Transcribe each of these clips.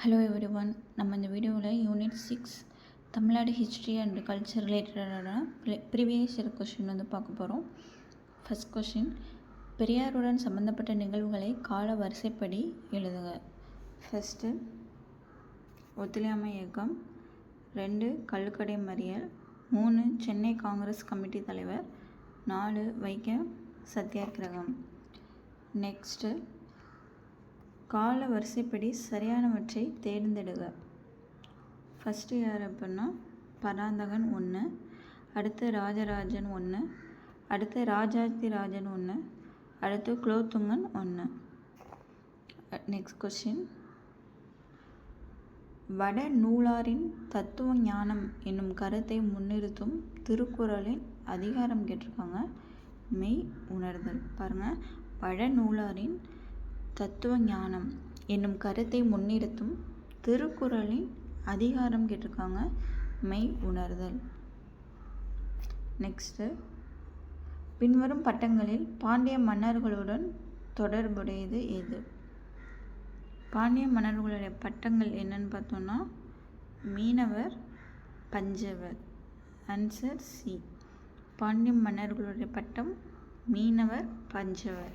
Hello every one நம்ம இந்த வீடியோவில் unit six Tamil Nadu history and culture ரிலேட்டடான ப்ரீவியஸ் இயர் கொஷின் வந்து பார்க்க போகிறோம் ஃபஸ்ட் கொஷின் பெரியாருடன் சம்மந்தப்பட்ட நிகழ்வுகளை கால வரிசைப்படி எழுதுக. ஃபஸ்ட்டு ஒத்துழையாமை இயக்கம். ரெண்டு கள்ளுக்கடை மறியல். மூணு சென்னை காங்கிரஸ் கமிட்டி தலைவர். நாலு வைக்கம் சத்தியாகிரகம் நெக்ஸ்ட்டு கால வரிசைப்படி சரியானவற்றை தேர்ந்தெடுக. ஃபஸ்ட்டு யார் அப்படின்னா பராந்தகன் ஒன்று அடுத்து ராஜராஜன் ஒன்று அடுத்து ராஜாதி ராஜன் ஒன்று அடுத்து குலோத்துங்கன் ஒன்று நெக்ஸ்ட் கொஸ்டின் வட நூலாரின் தத்துவ ஞானம் என்னும் கருத்தை முன்னிறுத்தும் திருக்குறளின் அதிகாரம் கேட்டிருக்காங்க. மெய் உணர்தல். பாருங்கள் வட நூலாரின் தத்துவ ஞானம் என்னும் கருத்தை முன்னிறுத்தும் திருக்குறளின் அதிகாரம் கேட்டிருக்காங்க. மெய் உணர்தல். நெக்ஸ்ட்டு பின்வரும் பட்டங்களில் பாண்டிய மன்னர்களுடன் தொடர்புடையது எது? பாண்டிய மன்னர்களுடைய பட்டங்கள் என்னன்னு பார்த்தோன்னா மீனவர் பஞ்சவர். ஆன்சர் சி பாண்டிய மன்னர்களுடைய பட்டம் மீனவர் பஞ்சவர்.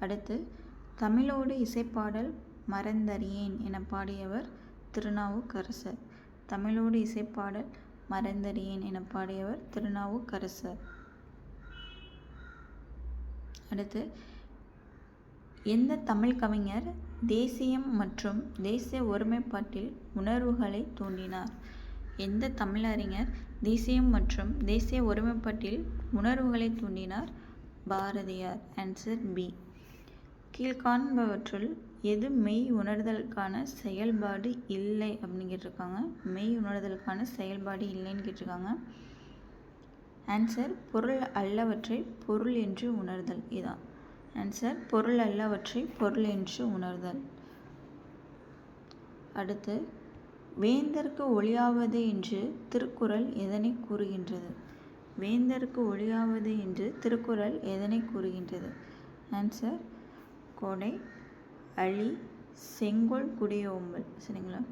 அடுத்து தமிழோடு இசைப்பாடல் மறந்தறியேன் என பாடியவர் திருநாவுக்கரசர். தமிழோடு இசைப்பாடல் மறந்தறியேன் என பாடியவர் திருநாவுக்கரசர். அடுத்து எந்த தமிழ் கவிஞர் தேசியம் மற்றும் தேசிய ஒருமைப்பாட்டில் உணர்வுகளை தூண்டினார்? எந்த தமிழறிஞர் தேசியம் மற்றும் தேசிய ஒருமைப்பாட்டில் உணர்வுகளை தூண்டினார்? பாரதியார். ஆன்சர் பி கீழ்காண்பவற்றுள் எது மெய் உணர்தலுக்கான செயல்பாடு இல்லை அப்படின்னு கேட்டிருக்காங்க. மெய் உணர்தலுக்கான செயல்பாடு இல்லைன்னு கேட்டிருக்காங்க. ஆன்சர் பொருள் அல்லவற்றை பொருள் என்று உணர்தல். இதான். ஆன்சர் பொருள் அல்லவற்றை பொருள் என்று உணர்தல். அடுத்து வேந்தருக்கு ஒளியாவது என்று திருக்குறள் எதனை கூறுகின்றது? வேந்தருக்கு ஒளியாவது என்று திருக்குறள் எதனை கூறுகின்றது? ஆன்சர் கொடை அழி செங்கோல் குடியோம்பல். சரிங்களா?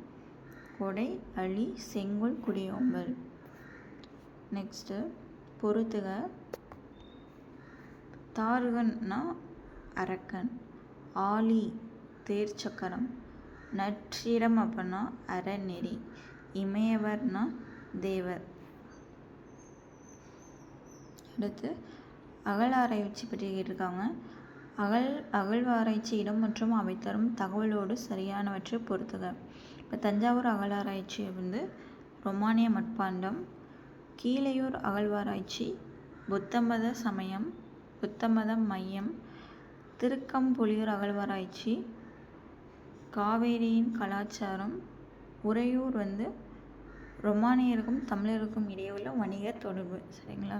கொடை அழி செங்கோல் குடியோம்பல். நெக்ஸ்ட்டு பொறுத்துக. தாருகன்னா அரக்கன். ஆலி தேர்ச்சக்கரம். நற்றிடம் அப்படின்னா அறநெறி. இமயவர்னா தேவர். அடுத்து அகலாராய்ச்சி பற்றி கேட்டிருக்காங்க. அகல் அகழ்வாராய்ச்சி இடம் மற்றும் அவை தரும் தகவலோடு சரியானவற்றை பொறுத்துக. இப்போ தஞ்சாவூர் அகழாராய்ச்சி வந்து ரொமானிய மட்பாண்டம் கீழையூர் அகழ்வாராய்ச்சி புத்தமத சமயம் புத்தமத மையம் திருக்கம்புலியூர் அகழ்வாராய்ச்சி காவேரியின் கலாச்சாரம் உறையூர் வந்து ரொமானியருக்கும் தமிழருக்கும் இடையே உள்ள வணிக தொடர்பு. சரிங்களா?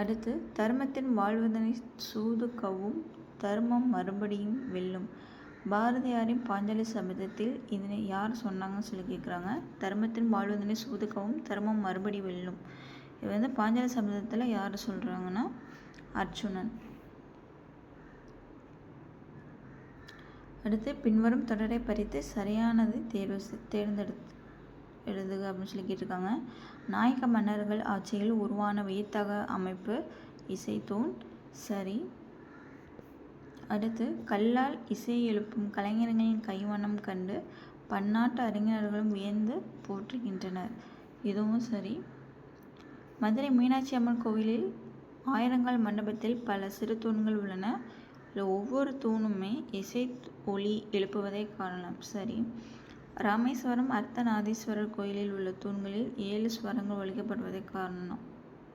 அடுத்து தர்மத்தின் வாழ்வதனை சூது கவும் தர்மம் மறுபடியும் வெல்லும். பாரதியாரின் பாஞ்சாலி சபதத்தில் இதனை யார் சொன்னாங்கன்னு சொல்லி கேட்குறாங்க தர்மத்தின் வாழ்வதனை சூதுக்கவும் தர்மம் மறுபடி வெல்லும். இது வந்து பாஞ்சாலி சபதத்தில் யார் சொல்கிறாங்கன்னா அர்ஜுனன். அடுத்து பின்வரும் தொடரை பறித்து சரியானதை தேர்வு தேர்ந்தெடுத்து எழுதுக அப்படின்னு சொல்லி கேட்டிருக்காங்க. நாயக்க மன்னர்கள் ஆட்சியில் உருவான வியத்தக அமைப்பு இசைத்தூண். சரி. அடுத்து கல்லால் இசை எழுப்பும் கலைஞர்களின் கைவண்ணம் கண்டு பன்னாட்டு அறிஞர்களும் வியந்து போற்றுகின்றனர். இதுவும் சரி. மதுரை மீனாட்சி அம்மன் கோவிலில் ஆயிரங்கால் மண்டபத்தில் பல சிறு தூண்கள் உள்ளன. இதில் ஒவ்வொரு தூணுமே இசை ஒளி எழுப்புவதை காணலாம். சரி. ராமேஸ்வரம் அர்த்தநாதீஸ்வரர் கோயிலில் உள்ள தூண்களில் ஏழு ஸ்வரங்கள் ஒழிக்கப்படுவதே காரணம்.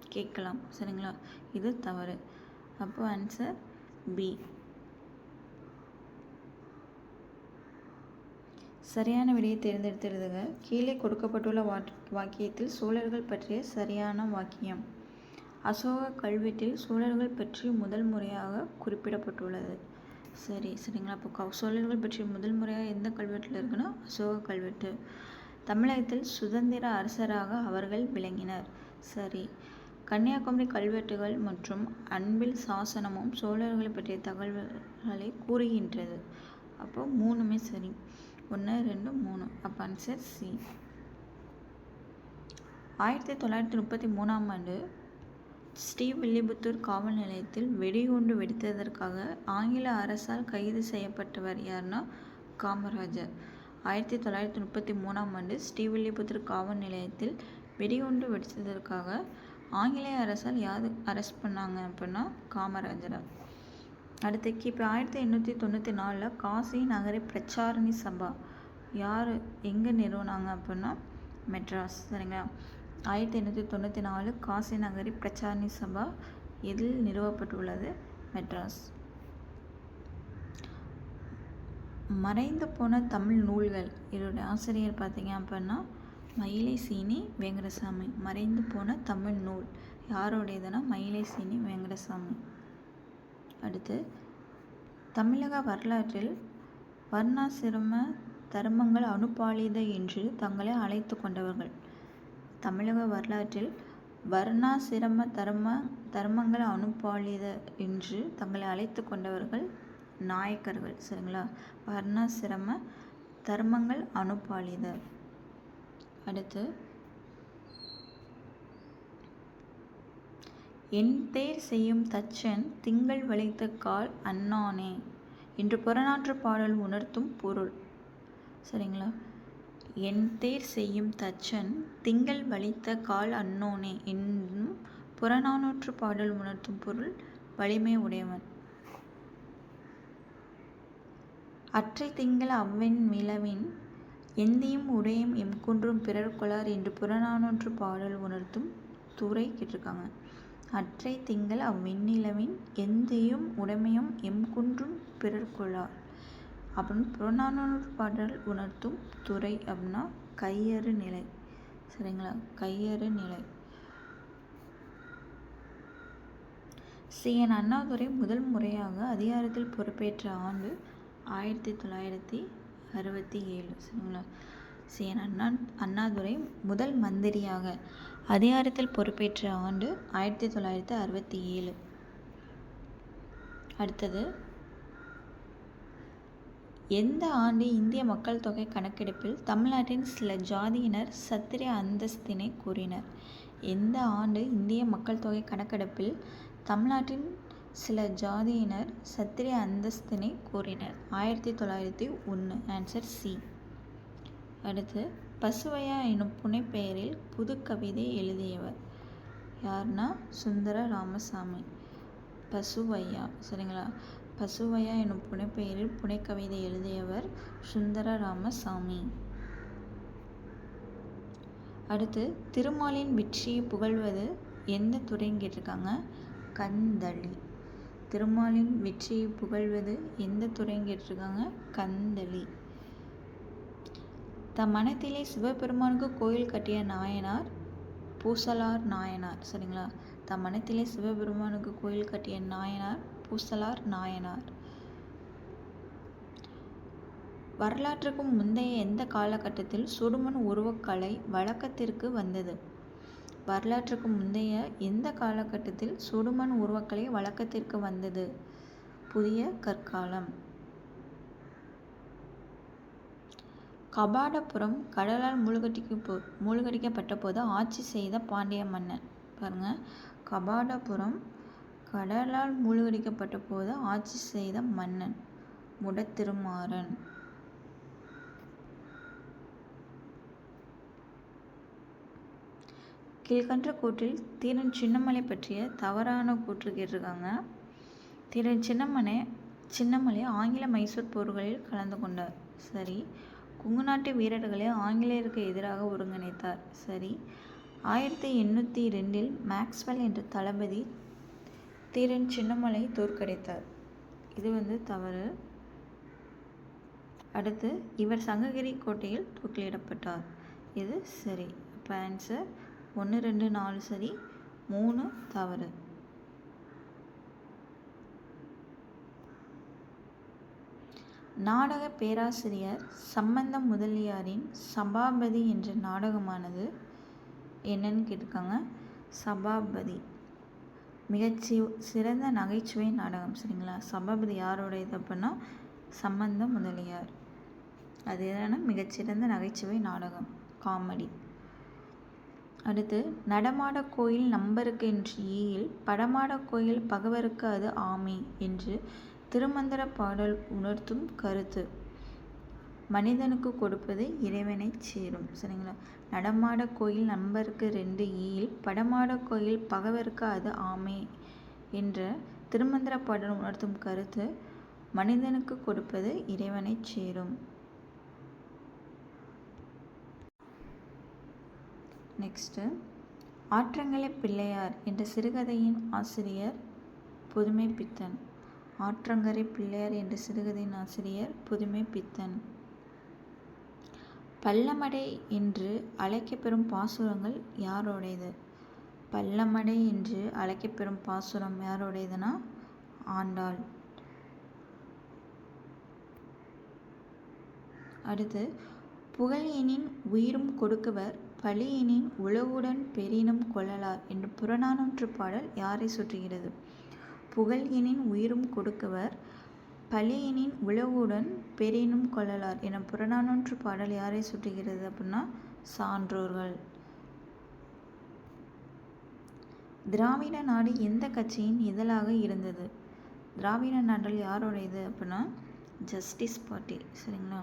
கேட்கலாம் சரிங்களா? இது தவறு. அப்போ ஆன்சர் பி சரியான விடையை தேர்ந்தெடுத்திருதுங்க கீழே கொடுக்கப்பட்டுள்ள வாக்கியத்தில் சோழர்கள் பற்றிய சரியான வாக்கியம். அசோக கல்வெட்டில் சோழர்கள் பற்றி முதல் முறையாக குறிப்பிடப்பட்டுள்ளது. சரி சரிங்களா. இப்போ சோழர்கள் பற்றி முதல் முறையாக எந்த கல்வெட்டில் இருக்குன்னா அசோக கல்வெட்டு. தமிழகத்தில் சுதந்திர அரசராக அவர்கள் விளங்கினர். சரி கன்னியாகுமரி கல்வெட்டுகள் மற்றும் அன்பில் சாசனமும் சோழர்களை பற்றிய தகவல்களை கூறுகின்றது. அப்போ மூணுமே சரி. ஒன்று ரெண்டு மூணு. அப்போ ஆன்சர் சி ஆயிரத்தி தொள்ளாயிரத்தி முப்பத்தி மூணாம் ஆண்டு ஸ்ரீவில்லிபுத்தூர் காவல் நிலையத்தில் வெடிகுண்டு வெடித்ததற்காக ஆங்கில அரசால் கைது செய்யப்பட்டவர் யாருன்னா காமராஜர். ஆயிரத்தி தொள்ளாயிரத்தி முப்பத்தி மூணாம் ஆண்டு ஸ்ரீவில்லிபுத்தூர் காவல் நிலையத்தில் வெடிகுண்டு வெடித்ததற்காக ஆங்கிலேய அரசால் யார் அரெஸ்ட் பண்ணாங்க அப்படின்னா காமராஜரை. அடுத்து கிபி ஆயிரத்தி எண்ணூற்றி தொண்ணூற்றி நாலில் காசி நகர பிரச்சாரணி சபா யார் எங்கே நிறுவனாங்க அப்படின்னா மெட்ராஸ். சரிங்களா? ஆயிரத்தி எண்ணூற்றி தொண்ணூற்றி நாலு காசி நகரி பிரச்சாரணி சபா இதில் நிறுவப்பட்டுள்ளது மெட்ராஸ். மறைந்து போன தமிழ் நூல்கள் இதோட ஆசிரியர் பார்த்தீங்க அப்படின்னா மயிலை சீனி வெங்கடசாமி. மறைந்து போன தமிழ் நூல் யாரோடையதுன்னா மயிலை சீனி வெங்கடசாமி. அடுத்து தமிழக வரலாற்றில் வர்ணாசிரம தர்மங்கள் அனுபாலித என்று தங்களை அழைத்து கொண்டவர்கள். தமிழக வரலாற்றில் வர்ணாசிரம தர்ம தர்மங்கள் அனுபாலித என்று தங்களை அழைத்து கொண்டவர்கள் நாயக்கர்கள். சரிங்களா? வர்ணாசிரம தர்மங்கள் அனுபாலித அடுத்து என் தேர் செய்யும் தச்சன் திங்கள் வளைத்த கால் அண்ணானே என்று புறநாற்று பாடல் உணர்த்தும் பொருள். சரிங்களா? என் தேர் செய்யும் தச்சன் திங்கள் வலித்த கால் அன்னோனே என்னும் புறநானூற்று பாடல் உணர்த்தும் பொருள் வலிமை உடையவன். அற்றை திங்கள் அவ்வெண் நிலவின் எந்தியும் உடையும் எம் குன்றும் பிறர் கொளார் என்று புறநானூற்று பாடல் உணர்த்தும் துறை கேட்டிருக்காங்க. அற்றை திங்கள் அவ்விண்ணிலவின் எந்தையும் உடைமையும் எம் குன்றும் பிறர் கொளார். அப்புறம் புறநானூறு பாடல் உணர்த்தும் துறை அப்படின்னா கையறு நிலை. சரிங்களா? கையறு நிலை. சி என் அண்ணாதுரை முதல் முறையாக அதிகாரத்தில் பொறுப்பேற்ற ஆண்டு ஆயிரத்தி தொள்ளாயிரத்தி அறுபத்தி ஏழு. சரிங்களா? சி என் அண்ணா அண்ணாதுரை முதல் மந்திரியாக அதிகாரத்தில் பொறுப்பேற்ற ஆண்டு ஆயிரத்தி தொள்ளாயிரத்தி அறுபத்தி ஏழு. அடுத்தது எந்த ஆண்டு இந்திய மக்கள் தொகை கணக்கெடுப்பில் தமிழ்நாட்டின் சில ஜாதியினர் சத்திரிய அந்தஸ்தினை கூறினர்? எந்த ஆண்டு இந்திய மக்கள் தொகை கணக்கெடுப்பில் தமிழ்நாட்டின் சில ஜாதியினர் சத்திரிய அந்தஸ்தினை கூறினர்? ஆயிரத்தி தொள்ளாயிரத்தி ஒன்று ஆன்சர் சி. அடுத்து பசுவையா எனும் புனைப்பெயரில் புது கவிதை எழுதியவர் யார்னா சுந்தர ராமசாமி பசுவையா. சரிங்களா? பசுவையா எனும் புனைப்பெயரில் புனைக்கவிதை எழுதியவர் சுந்தர ராமசாமி அடுத்து திருமாலின் வெற்றியை புகழ்வது எந்த துறைன்னு கேட்டிருக்காங்க? கந்தளி. திருமாலின் வெற்றியை புகழ்வது எந்த துறைன்னு கேட்டிருக்காங்க? கந்தளி. தம் மனத்திலே சிவபெருமானுக்கு கோயில் கட்டிய நாயனார் பூசலார் நாயனார் சரிங்களா? தம் மனத்திலே சிவபெருமானுக்கு கோயில் கட்டிய நாயனார் பூசலார் நாயனார். வரலாற்றுக்கு முந்தைய எந்த காலகட்டத்தில் சுடுமண் உருவக்கலை வழக்கத்திற்கு வந்தது? வரலாற்றுக்கு முந்தைய எந்த காலகட்டத்தில் சுடுமண் உருவக்கலை வழக்கத்திற்கு வந்தது? புதிய கற்காலம். கபாடபுரம் கடலால் மூழ்கடிக்கு போ மூழ்கடிக்கப்பட்ட போது ஆட்சி செய்த பாண்டிய மன்னன். பாருங்கள் கபாடபுரம் கடலால் மூழ்கடிக்கப்பட்ட போது ஆட்சி செய்த மன்னன் முடத்திருமாறன். கீழ்கன்ற கூற்றில் தீரன் சின்னமலை பற்றிய தவறான கூற்று கேட்டிருக்காங்க. தீரன் சின்னமனை சின்னமலை ஆங்கில மைசூர் போர்களில் கலந்து கொண்டார். சரி குங்கு நாட்டு வீரர்களை ஆங்கிலேயருக்கு எதிராக ஒருங்கிணைத்தார். சரி ஆயிரத்தி எண்ணூற்றி ரெண்டில் மேக்ஸ்வெல் என்ற தளபதி தீரன் சின்னமலை தோற்கடித்தார். இது வந்து தவறு. அடுத்து இவர் சங்ககிரி கோட்டையில் தூக்கிலிடப்பட்டார் இது சரி. இப்போ ஆன்சர் ஒன்று ரெண்டு நாலு சரி மூணு தவறு. நாடக பேராசிரியர் சம்பந்த முதலியாரின் சபாபதி என்ற நாடகமானது என்னன்னு கேட்டிருக்காங்க. சபாபதி. மிகச்சி சிறந்த நகைச்சுவை நாடகம் சரிங்களா? சபாபதி யாரோட இது அப்படின்னா சம்பந்த முதலியார். அது எதுனா மிகச்சிறந்த நகைச்சுவை நாடகம் காமெடி. அடுத்து நடமாட கோயில் நம்பருக்கு என்று ஈயில் படமாட கோயில் பகவருக்கு அது ஆமை என்று திருமந்திர பாடல் உணர்த்தும் கருத்து. மனிதனுக்கு கொடுப்பது இறைவனை சேரும். சரிங்களா? நடமாட கோயில் நண்பருக்கு ரெண்டு ஈயில் படமாட கோயில் பகவருக்கு அது ஆமை என்ற திருமந்திர பாடல் உணர்த்தும் கருத்து மனிதனுக்கு கொடுப்பது இறைவனை சேரும். நெக்ஸ்ட்டு ஆற்றங்கரை பிள்ளையார் என்ற சிறுகதையின் ஆசிரியர் புதுமை பித்தன் ஆற்றங்கரை பிள்ளையார் என்ற சிறுகதையின் ஆசிரியர் புதுமை பித்தன் பல்லமடை என்று அழைக்கப்பெறும் பாசுரங்கள் யாரோடையது? பல்லமடை என்று அழைக்கப்பெறும் பாசுரம் யாரோடையதுன்னா ஆண்டாள். அடுத்து புகழியனின் உயிரும் கொடுக்கவர் பழியனின் உழவுடன் பெரினும் கொள்ளலார் என்று புறநானூற்று பாடல் யாரை சுற்றுகிறது? புகழியனின் உயிரும் கொடுக்கவர் பழியனின் உழவுடன் பெரினும் கொள்ளலார் என புறநானூற்று பாடல் யாரை சுட்டுகிறது அப்படின்னா சான்றோர்கள். திராவிட நாடு எந்த கட்சியின் இதழாக இருந்தது? திராவிட நாட்டில் யாரோடையது அப்படின்னா ஜஸ்டிஸ் பார்ட்டி சரிங்களா?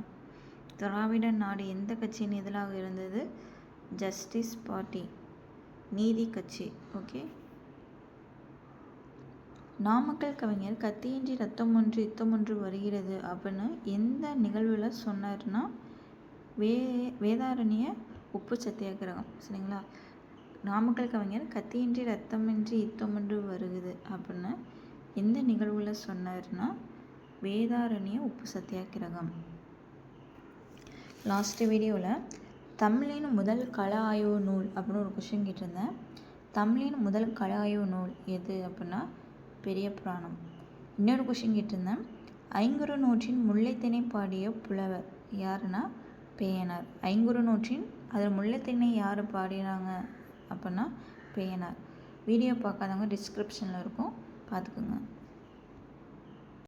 திராவிட நாடு எந்த கட்சியின் இதழாக இருந்தது? ஜஸ்டிஸ் பார்ட்டி நீதி கட்சி ஓகே? நாமக்கல் கவிஞர் கத்தியின்றி ரத்தம் ஒன்று யுத்தம் ஒன்று வருகிறது அப்படின்னு எந்த நிகழ்வில் சொன்னார்னா வே வேதாரண்ய உப்பு சத்தியாகிரகம் சரிங்களா? நாமக்கல் கவிஞர் கத்தியின்றி ரத்தமின்றி யுத்தம் ஒன்று வருகுது அப்படின்னு எந்த நிகழ்வில் சொன்னார்னா வேதாரண்ய உப்பு சத்தியாகிரகம். லாஸ்ட் வீடியோவில் தமிழின் முதல் கல ஆய்வு நூல் அப்படின்னு ஒரு கொஷின் கேட்டிருந்தேன். தமிழின் முதல் கல ஆய்வு நூல் எது அப்படின்னா பெரிய புராணம். இன்னொரு கொஷின் கேட்டிருந்தேன். ஐங்குறு நூற்றின் முல்லைத்திணை பாடிய புலவர் யாருன்னா? பேயனார். ஐங்குறு நூற்றின் அதில் முல்லைத்திணை யார் பாடினாங்க அப்படின்னா பேயனார். வீடியோ பார்க்காதவங்க டிஸ்கிரிப்ஷனில் இருக்கும். பார்த்துக்குங்க.